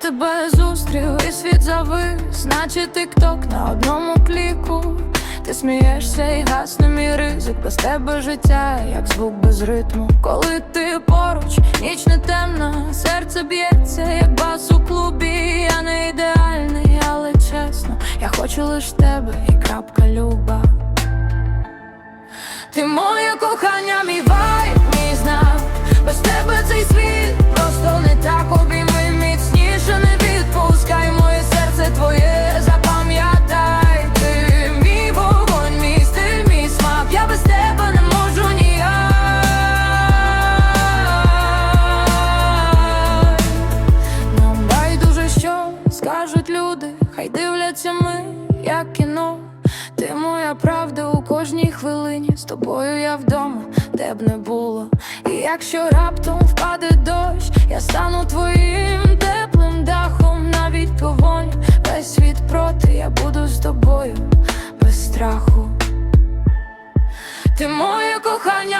Тебе зустрів і світ завис, наче тик-ток на одному кліку. Ти смієшся і гасне мій ризик без тебе життя, як звук без ритму. Коли ти поруч, ніч не темна, серце б'ється, як бас у клубі. Я не ідеальний, але чесно, я хочу лиш тебе і крапка люба. Ти моє кохання, мій вайб, тобою я вдома, де б не було. І якщо раптом впаде дощ, я стану твоїм теплим дахом, навіть поволі, весь світ проти, я буду з тобою без страху. Ти моє кохання,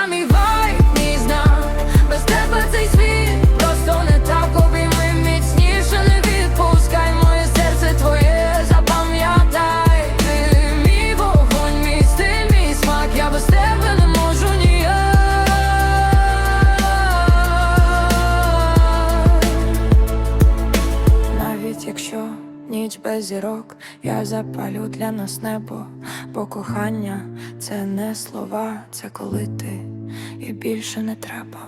без зірок, я запалю для нас небо, бо кохання це не слова, це коли ти і більше не треба.